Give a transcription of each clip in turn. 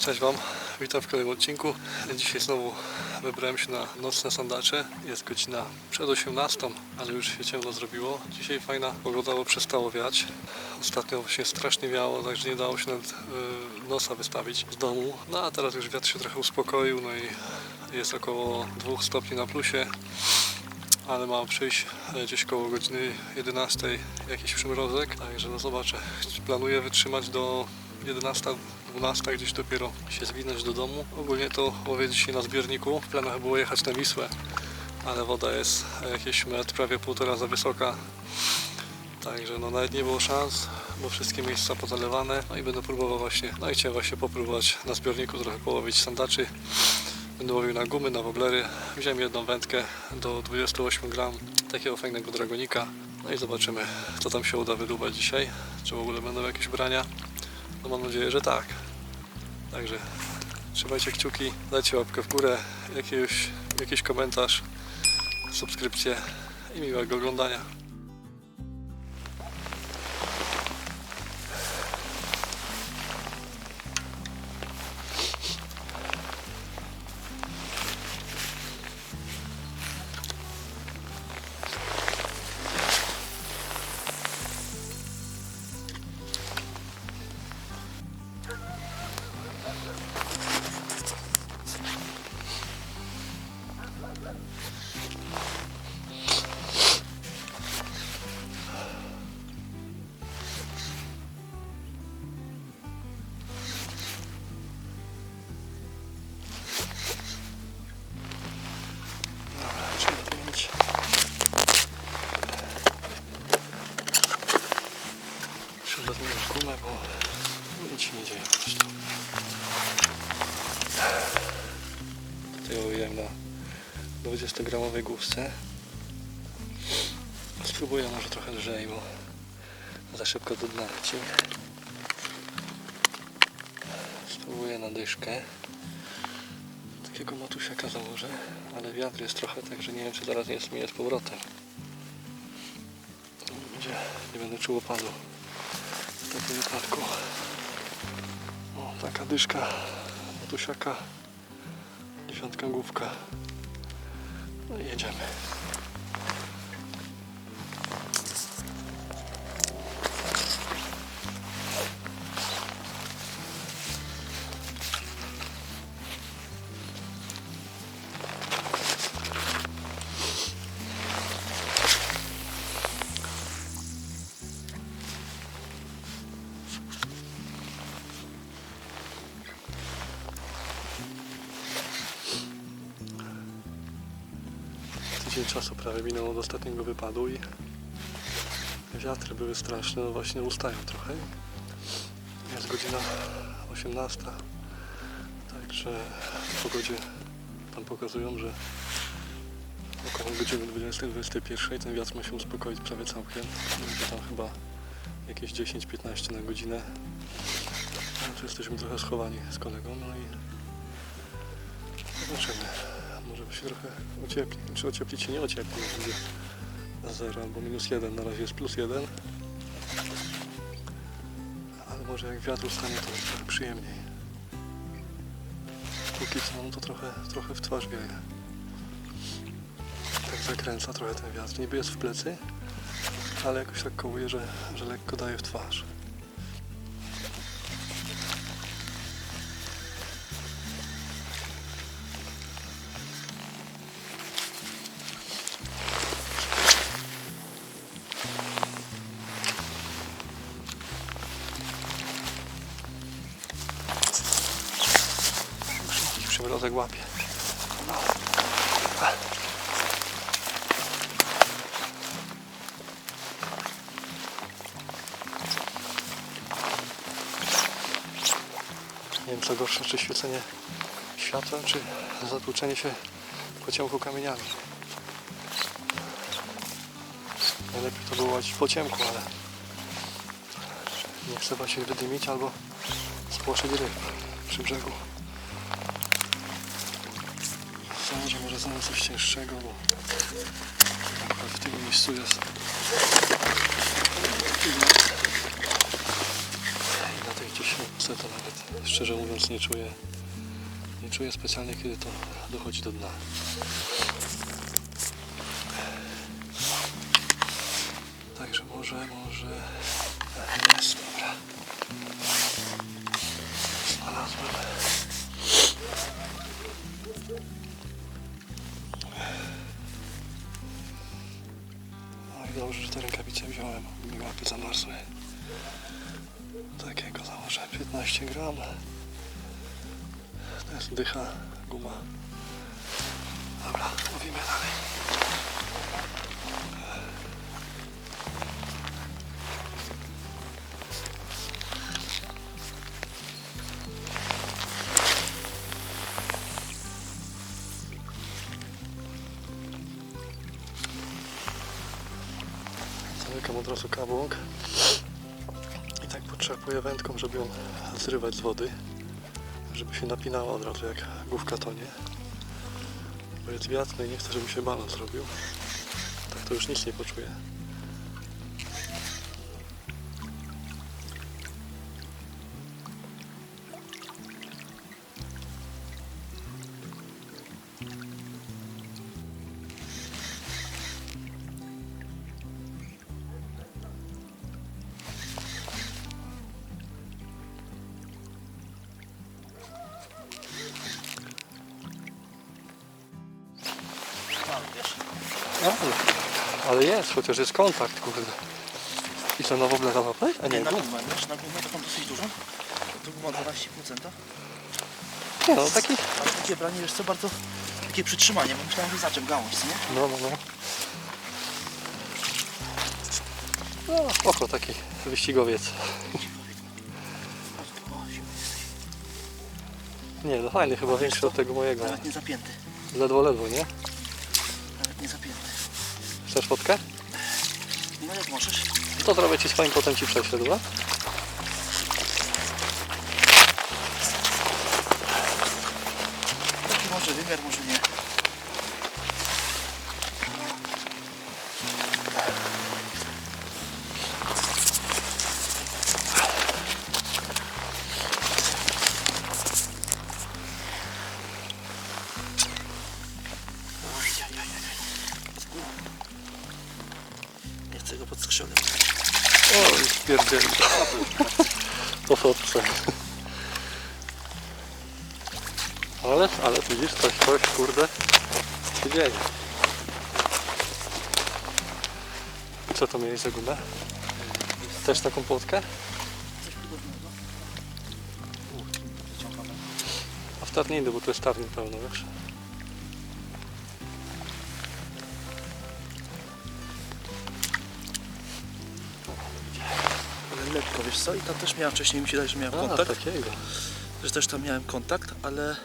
Cześć Wam, witam w kolejnym odcinku. Dzisiaj znowu wybrałem się na nocne sandacze. Jest godzina przed 18, ale już się ciemno zrobiło. Dzisiaj fajna pogoda, bo przestało wiać. Ostatnio właśnie strasznie wiało, także nie dało się nawet y, nosa wystawić z domu. No a teraz już wiatr się trochę uspokoił, no i jest około 2 stopni na plusie. Ale ma przyjść e, gdzieś koło godziny 11 jakiś przymrozek, także no zobaczę. Planuję wytrzymać do 11, 12 gdzieś dopiero się zwinąć do domu. Ogólnie to łowię dzisiaj na zbiorniku. W planach było jechać na Wisłę, ale woda jest jakieś metr, prawie półtora za wysoka. Także no nawet nie było szans, bo wszystkie miejsca pozalewane. No i będę próbował właśnie, no i chciałem właśnie popróbować na zbiorniku trochę połowić sandaczy. Będę łowił na gumy, na woblery. Wziąłem jedną wędkę do 28 gram takiego fajnego dragonika. No i zobaczymy, co tam się uda wydubać dzisiaj. Czy w ogóle będą jakieś brania. No mam nadzieję, że tak. Także trzymajcie kciuki, dajcie łapkę w górę, jakiegoś, jakiś komentarz, subskrypcję i miłego oglądania. Główce. Spróbuję może trochę lżej, bo za szybko do dna leci. Spróbuję na dyszkę. Takiego matusiaka założę, ale wiatr jest trochę, także nie wiem czy zaraz nie zmienię z powrotem. Będzie, nie będę czuł opadu w takim wypadku. O, taka dyszka matusiaka, dziesiątka główka. Jedziemy. Ostatniego wypadu i wiatry były straszne, no właśnie ustają trochę. Jest godzina 18, także w pogodzie tam pokazują, że około godziny 20-21 ten wiatr ma się uspokoić prawie całkiem. Będzie tam chyba jakieś 10-15 na godzinę. Tu jesteśmy trochę schowani z kolegą, no i zobaczymy. Może się trochę ociepli. Czy ocieplić się nie ociepli, 0 albo minus 1. Na razie jest plus 1. Ale może jak wiatr ustanie, to będzie trochę przyjemniej. Póki co, no to trochę, trochę w twarz wieje. Tak zakręca trochę ten wiatr. Niby jest w plecy, ale jakoś tak kołuje, że, że lekko daje w twarz. Łapie. Nie wiem co gorsze, czy świecenie światła, czy zatłuczenie się po ciemku kamieniami. Najlepiej to było łazić po ciemku, ale nie chcę się wydymić albo spłoszyć ryb przy brzegu. Założę może znowu coś cięższego, bo akurat w tym miejscu jest i na tej dziesiątce to nawet szczerze mówiąc nie czuję nie czuję specjalnie kiedy to dochodzi do dna. Także może, może dobrze, że te rękawice wziąłem, mi łapy zamarzły. Takiego założę 15 gram. To jest dycha, guma. Dobra, mówimy dalej. Od razu kabłąk i tak potrzepuję wędką, żeby ją zrywać z wody, żeby się napinała od razu jak główka tonie. Bo jest wiatr no i nie chcę, żeby się balon zrobił. Tak to już nic nie poczuję. Ale jest, chociaż jest kontakt, kurde. I co, na na łapę? A nie, na no, gumę, wiesz, na gumę taką dosyć dużą. To guma 12,5 nie, no taki, ale takie branie, wiesz co, bardzo takie przytrzymanie, bo myślałem, że zaczep gałąź, co nie? no, no, no. No, spoko, taki wyścigowiec. Nie, no fajny, chyba większy od tego mojego. Nawet nie zapięty, Ledwo, ledwo, nie? Chcesz fotkę? No jak możesz? To zrobię ci swoim, potem ci prześlę, dobra? Taki może wymiar, może Po fotce. Ale, ale widzisz, coś, coś, kurde, się dzieje. Co to miałeś za gumę? Też taką płotkę? A w tarniny, bo tu jest tarnin pełno, wiesz? Ale lekko, wiesz co? I tam też miałem wcześniej, mi się daje, że miałem A, kontakt. takiego. że też tam miałem kontakt, ale e,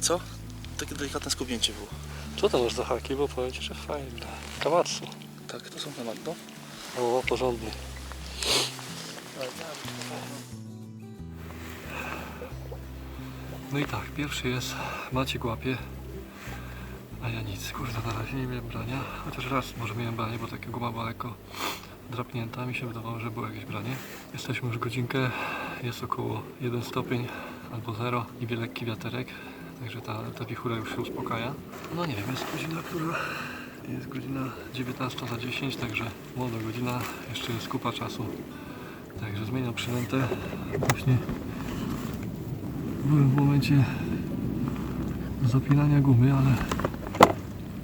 co? Takie delikatne skubnięcie było. Co to masz za haki, bo powiem Ci, że fajne. Kamatsu. Tak, to są Kamado. O, porządny. No i tak, pierwszy jest Maciek łapie, a ja nic, kurde, na razie nie miałem brania, chociaż raz może miałem branie, bo guma była lekko drapnięta, mi się wydawało, że było jakieś branie. Jesteśmy już godzinkę, jest około 1 stopień albo 0 i lekki wiaterek, także ta, ta wichura już się uspokaja. No nie wiem, jest godzina, która jest godzina 19 za 10, także młoda godzina, jeszcze jest kupa czasu. Także zmieniam przynętę. Właśnie byłem w momencie zapinania gumy, ale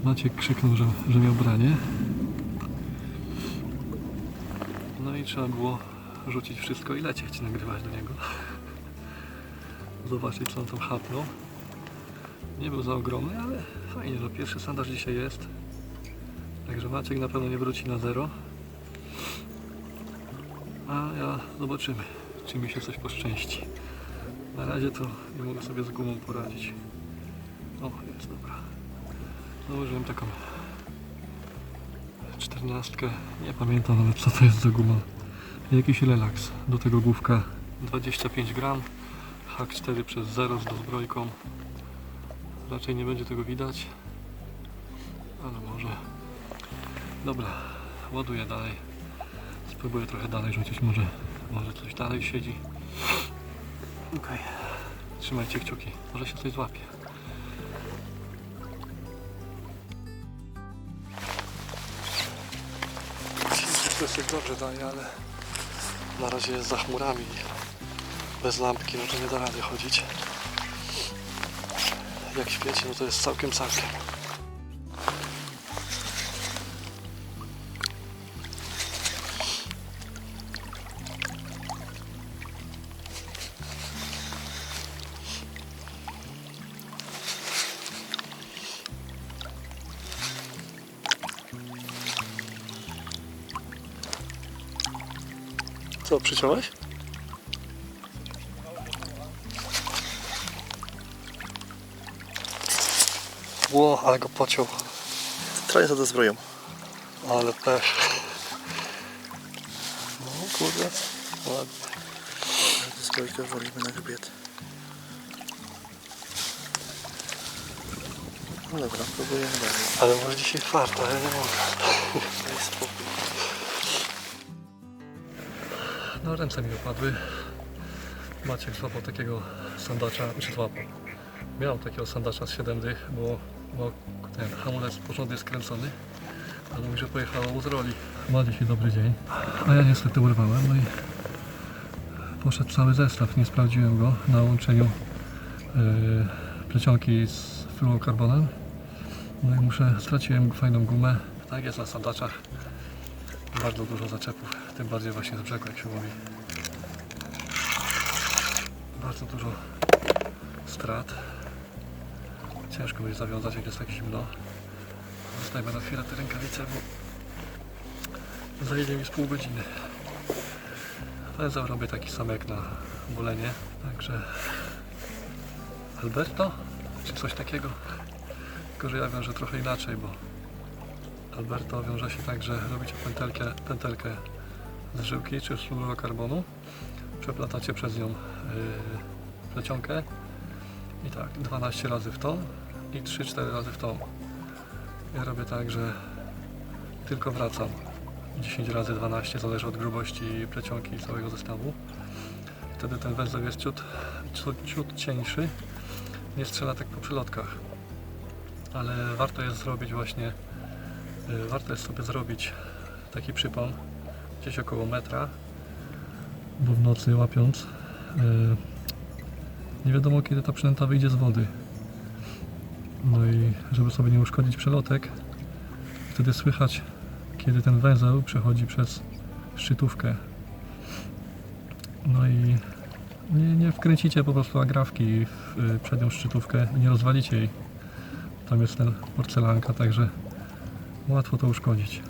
Maciek krzyknął, że, że miał branie. No i trzeba było rzucić wszystko i lecieć, nagrywać do niego. Zobaczyć co on tam chapnął. Nie był za ogromny, ale fajnie, że pierwszy sandaż dzisiaj jest. Także Maciek na pewno nie wróci na zero. A ja zobaczymy, czy mi się coś poszczęści. Na razie to nie mogę sobie z gumą poradzić. O, jest dobra. Założyłem taką czternastkę. Nie pamiętam nawet co to jest za guma. Jakiś relaks. Do tego główka 25 gram. Hak 4 przez 0 z dozbrojką. Raczej nie będzie tego widać. Ale może. Dobra, ładuję dalej. Spróbuję trochę dalej rzucić, może Może coś dalej siedzi. Okej. Trzymajcie kciuki. Może się coś złapie. To się dobrze daje, ale na razie jest za chmurami. Bez lampki, no to nie da rady chodzić. Jak świeci, no to jest całkiem całkiem. Co, przyciąłeś? Ło, ale go pociął. Trochę za to zbroją. Ale pech. No kurde. Ładnie. Zbrojkę wolimy na grzbiet. No dobra, próbujemy dalej. Ale może dzisiaj farta, ja nie mogę. No ręce mi opadły. Maciek złapał takiego sandacza, czy złapał. Miał takiego sandacza z 7 dych, bo, bo ten hamulec porządnie skręcony. Ale mówi, że pojechało z roli. Ma dzisiaj dobry dzień. A ja niestety urwałem, no i poszedł cały zestaw. Nie sprawdziłem go na łączeniu yy, plecionki z fluorokarbonem. No i muszę, straciłem fajną gumę. Tak jest na sandaczach. Bardzo dużo zaczepów, tym bardziej właśnie z brzegu, jak się mówi. Bardzo dużo strat. Ciężko będzie zawiązać, jak jest tak zimno. Zdajmy na chwilę te rękawice, bo zajdzie mi z pół godziny. Węzeł robię taki sam jak na bolenie, także Alberto, czy coś takiego. Tylko, że ja wiążę trochę inaczej, bo Alberto wiąże się tak, że robicie pętelkę, pętelkę żyłki czy z fluorokarbonu, przeplatacie przez nią yy, plecionkę i tak 12 razy w tą i 3-4 razy w tą. Ja robię tak, że tylko wracam 10 razy 12, zależy od grubości plecionki i całego zestawu. Wtedy ten węzeł jest ciut, ciut, ciut cieńszy, nie strzela tak po przylotkach. Ale warto jest zrobić właśnie Y, Warto jest sobie zrobić taki przypon gdzieś około metra, bo w nocy łapiąc y, nie wiadomo kiedy ta przynęta wyjdzie z wody. No i żeby sobie nie uszkodzić przelotek, wtedy słychać kiedy ten węzeł przechodzi przez szczytówkę. No i nie, nie wkręcicie po prostu agrafki w y, przednią szczytówkę, nie rozwalicie jej. Tam jest ten porcelanka, także łatwo to uszkodzić.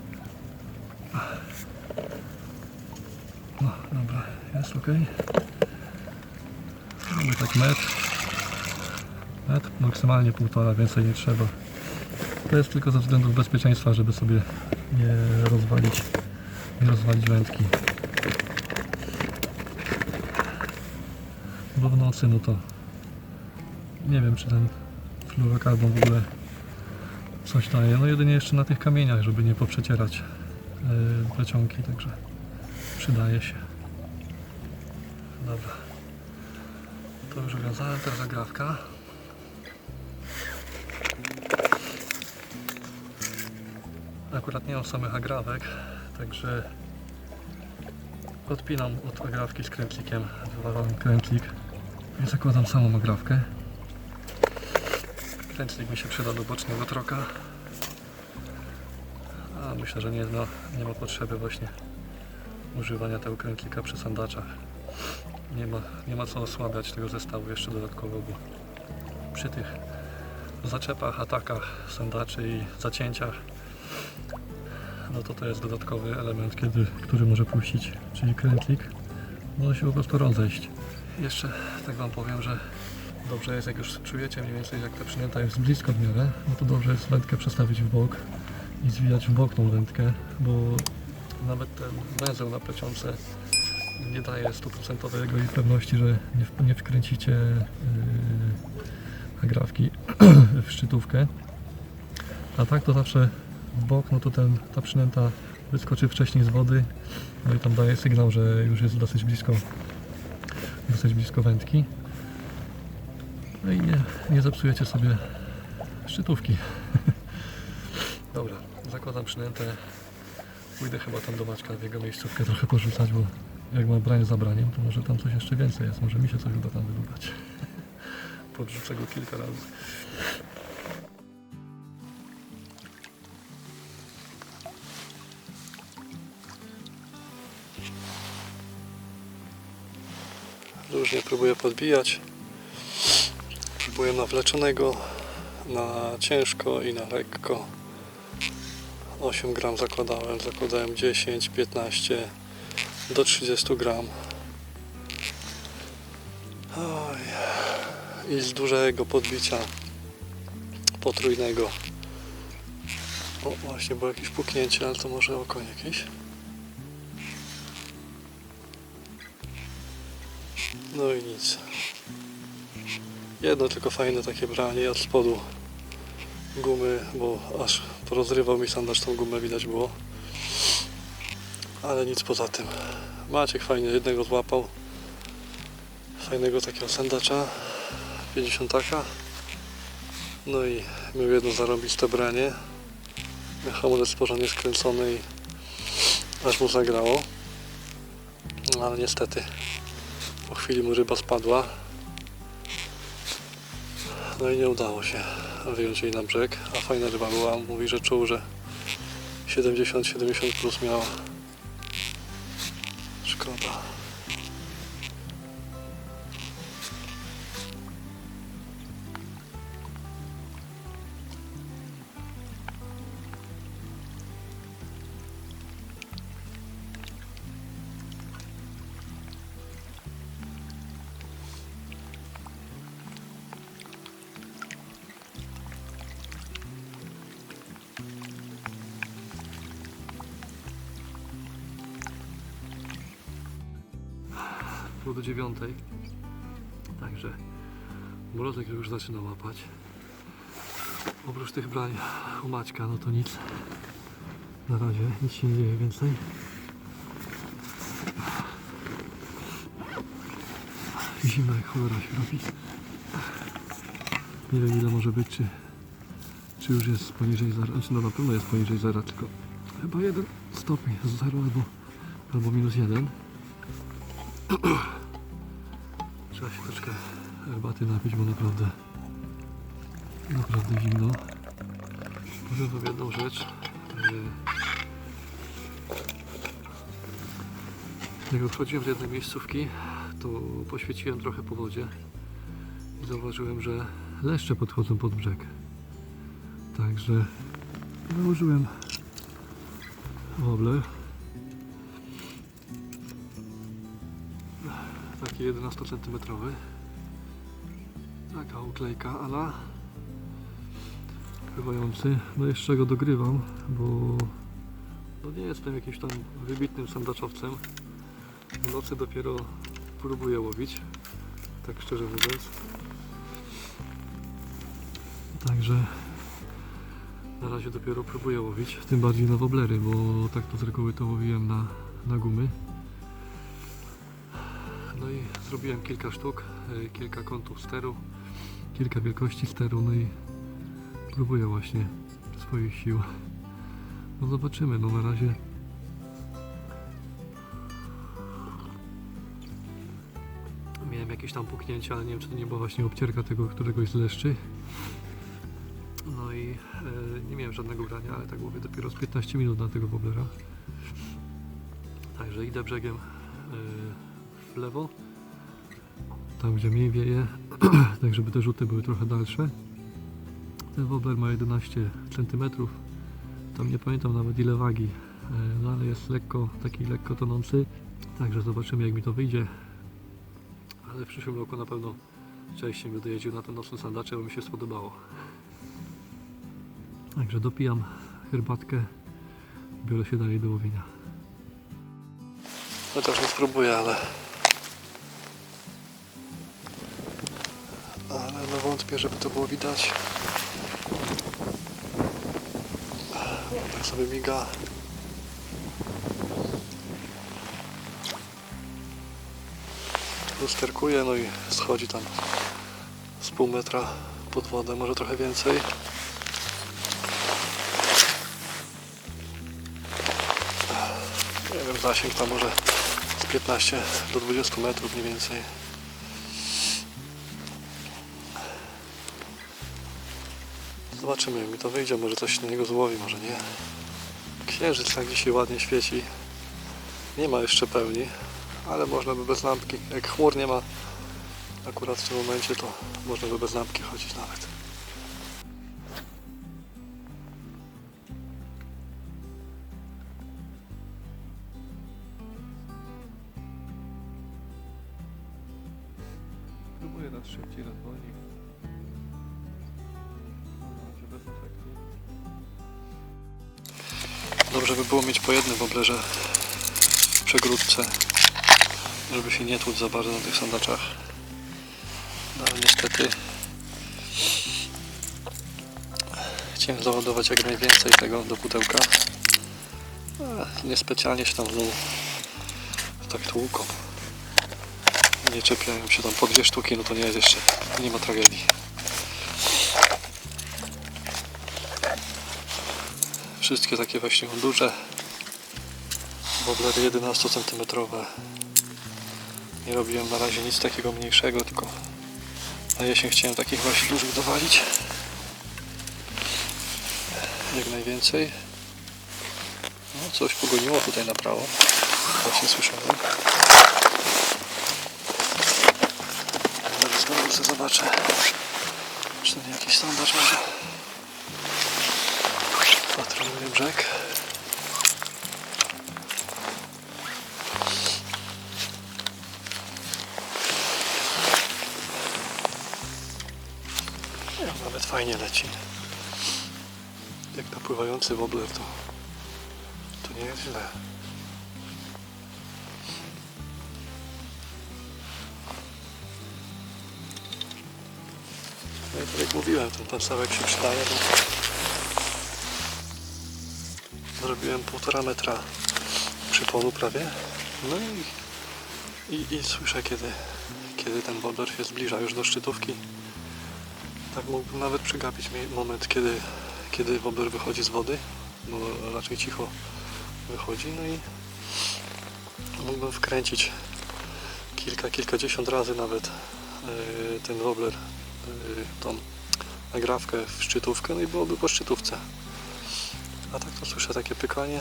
No dobra, jest ok. Mamy tak metr. Metr, maksymalnie półtora, więcej nie trzeba. To jest tylko ze względów bezpieczeństwa, żeby sobie nie rozwalić, nie rozwalić wędki. Bo w nocy, no to nie wiem, czy ten fluorokarbon w ogóle coś daje. No jedynie jeszcze na tych kamieniach, żeby nie poprzecierać yy, plecionki, także przydaje się. Dobra. To już uwiązałem, teraz agrawka. Akurat nie mam samych agrawek, także odpinam od agrawki z krętlikiem, wywalam krętlik i zakładam samą agrawkę. Krętlik mi się przyda do bocznego troka. A myślę, że nie, no, nie ma potrzeby właśnie używania tego krętlika przy sandaczach. Nie ma, nie ma co osłabiać tego zestawu jeszcze dodatkowo, bo przy tych zaczepach, atakach sandaczy i zacięciach no to to jest dodatkowy element, kiedy, który może puścić, czyli krętlik może się po prostu rozejść. Jeszcze tak Wam powiem, że dobrze jest, jak już czujecie mniej więcej, jak ta przynęta jest blisko w miarę, no to dobrze jest wędkę przestawić w bok i zwijać w bok tą wędkę, bo nawet ten węzeł na plecionce nie daje stuprocentowego jej pewności, że nie, nie wkręcicie yy, agrafki w szczytówkę. A tak to zawsze w bok, no to ten, ta przynęta wyskoczy wcześniej z wody, no i tam daje sygnał, że już jest dosyć blisko, dosyć blisko wędki. No i nie, nie zepsujecie sobie szczytówki. Dobra, zakładam przynętę. Pójdę chyba tam do Maćka w jego miejscówkę trochę porzucać, bo jak ma brań za braniem, to może tam coś jeszcze więcej jest. Może mi się coś uda tam wybrać. Podrzucę go kilka razy. Różnie próbuję podbijać. Próbuję na wleczonego, na ciężko i na lekko. 8 gram zakładałem, zakładałem 10, 15 do 30 gram. Oj. I z dużego podbicia potrójnego. O, właśnie było jakieś puknięcie, ale to może oko jakieś. No i nic. Jedno tylko fajne takie branie od spodu gumy, bo aż porozrywał mi sandacz tą gumę, widać było. Ale nic poza tym. Maciek fajnie jednego złapał. Fajnego takiego sandacza. 50 taka. No i miał jedno zarąbiste branie. Miał hamulec porządnie skręcony i aż mu zagrało. No ale niestety po chwili mu ryba spadła. No i nie udało się wyjąć jej na brzeg, a fajna ryba była. Mówi, że czuł, że 70-70 plus miała. Do dziewiątej. Także mrozek już zaczyna łapać. Oprócz tych brań u Maćka, no to nic. Na razie nic się nie dzieje więcej. Zimno jak cholera się robi. Nie wiem ile może być, czy, czy już jest poniżej zera. Znaczy no na pewno jest poniżej zera, tylko chyba jeden stopień, zero albo, albo minus jeden. Trzeba się troszkę herbaty napić, bo naprawdę naprawdę zimno. Powiem wam jedną rzecz. Yy, Jak wchodziłem z jednej miejscówki, to poświeciłem trochę po wodzie i zauważyłem, że leszcze podchodzą pod brzeg. Także założyłem wobbler. Taki 11 cm taka uklejka ala pływający no jeszcze go dogrywam bo no nie jestem jakimś tam wybitnym sandaczowcem. W nocy dopiero próbuję łowić tak szczerze mówiąc. Także na razie dopiero próbuję łowić tym bardziej na woblery bo tak to z reguły to łowiłem na, na gumy zrobiłem kilka sztuk, y, kilka kątów steru, kilka wielkości steru, no i próbuję właśnie swoich sił. No zobaczymy, no na razie miałem jakieś tam puknięcia, ale nie wiem czy to nie była właśnie obcierka tego któregoś z leszczy. No i e, nie miałem żadnego grania, ale tak mówię dopiero z 15 minut na tego woblera. Także idę brzegiem e, w lewo, tam gdzie mniej wieje, tak żeby te rzuty były trochę dalsze. Ten wobbler ma 11 cm, tam nie pamiętam nawet ile wagi, e, no ale jest lekko, taki lekko tonący, także zobaczymy jak mi to wyjdzie. Ale w przyszłym roku na pewno częściej będę jeździł na ten nocny sandacze, bo mi się spodobało. Także dopijam herbatkę, biorę się dalej do łowienia. Chociaż nie spróbuję, ale... ale no wątpię, żeby to było widać. Tak sobie miga. Lusterkuje, no i schodzi tam z pół metra pod wodę, może trochę więcej. Nie wiem, zasięg tam może z 15 do 20 metrów mniej więcej. Zobaczymy, jak mi to wyjdzie, może coś na niego złowi, może nie. Księżyc tak dzisiaj ładnie świeci. Nie ma jeszcze pełni, ale można by bez lampki. Jak chmur nie ma akurat w tym momencie, to można by bez lampki chodzić nawet. Próbuję raz szybciej, raz Dobrze by było mieć po jednym woblerze w przegródce, żeby się nie tłuc za bardzo na tych sandaczach. No ale niestety chciałem załadować jak najwięcej tego do pudełka. A niespecjalnie się tam znowu tak tłuką. Nie czepiają się tam po dwie sztuki, no to nie jest jeszcze, nie ma tragedii. Wszystkie takie właśnie duże woblery 11 cm. Nie robiłem na razie nic takiego mniejszego, tylko na jesień chciałem takich właśnie dużych dowalić. Jak najwięcej. No, coś pogoniło tutaj na prawo. Właśnie słyszałem. Zobaczę. Czy to nie jakiś standard może? Patroluję brzeg. Nawet fajnie leci. Jak napływający wobler to, to nie jest źle. No tak jak mówiłem, ten pasałek się przydaje, bo zrobiłem półtora metra przyponu prawie. No i, i, i słyszę kiedy, kiedy ten wobler się zbliża już do szczytówki. Tak mógłbym nawet przegapić moment, kiedy, kiedy wobler wychodzi z wody, bo raczej cicho wychodzi. No i mógłbym wkręcić kilka, kilkadziesiąt razy nawet yy, ten wobler, yy, tą nagrawkę w szczytówkę, no i byłoby po szczytówce. A tak to słyszę takie pykanie.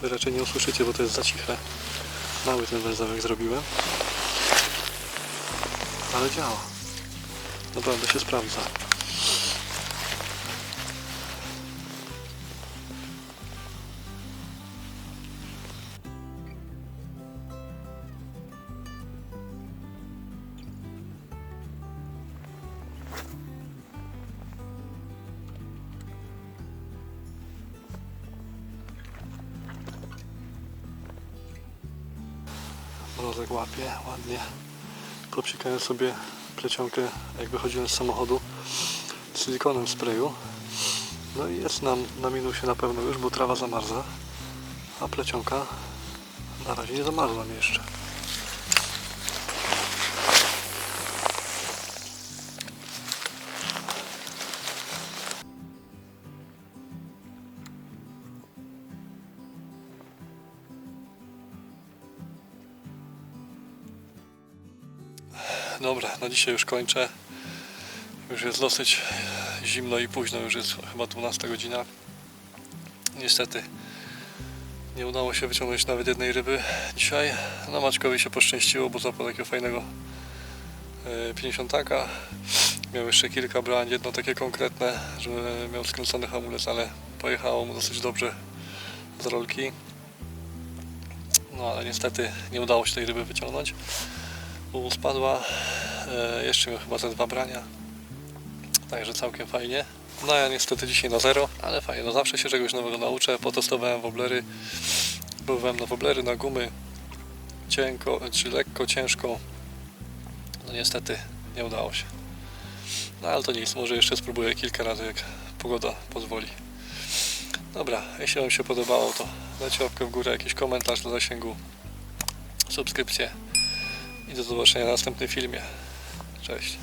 Wy raczej nie usłyszycie, bo to jest za ciche. Mały ten węzełek zrobiłem. Ale działa. Naprawdę się sprawdza. Mrozek łapie ładnie. Popsikałem sobie plecionkę, jak wychodziłem z samochodu silikonem sprayu. No i jest nam na minusie na pewno już, bo trawa zamarza. A plecionka na razie nie zamarzła mi jeszcze. Dobra, na dzisiaj już kończę. Już jest dosyć zimno i późno, już jest chyba 12 godzina. Niestety nie udało się wyciągnąć nawet jednej ryby dzisiaj. No Maćkowi się poszczęściło, bo złapał takiego fajnego e, 50 Miał jeszcze kilka brań, jedno takie konkretne, że miał skręcony hamulec, ale pojechało mu dosyć dobrze z rolki. No ale niestety nie udało się tej ryby wyciągnąć spadła. E, jeszcze miał chyba ze dwa brania. Także całkiem fajnie. No ja niestety dzisiaj na zero, ale fajnie. No zawsze się czegoś nowego nauczę. Potestowałem woblery. Próbowałem na woblery, na gumy. Cienko, czy lekko, ciężko. No niestety nie udało się. No ale to nic, może jeszcze spróbuję kilka razy, jak pogoda pozwoli. Dobra, jeśli Wam się podobało, to dajcie łapkę w górę, jakiś komentarz do zasięgu subskrypcję i do zobaczenia w następnym filmie. Cześć.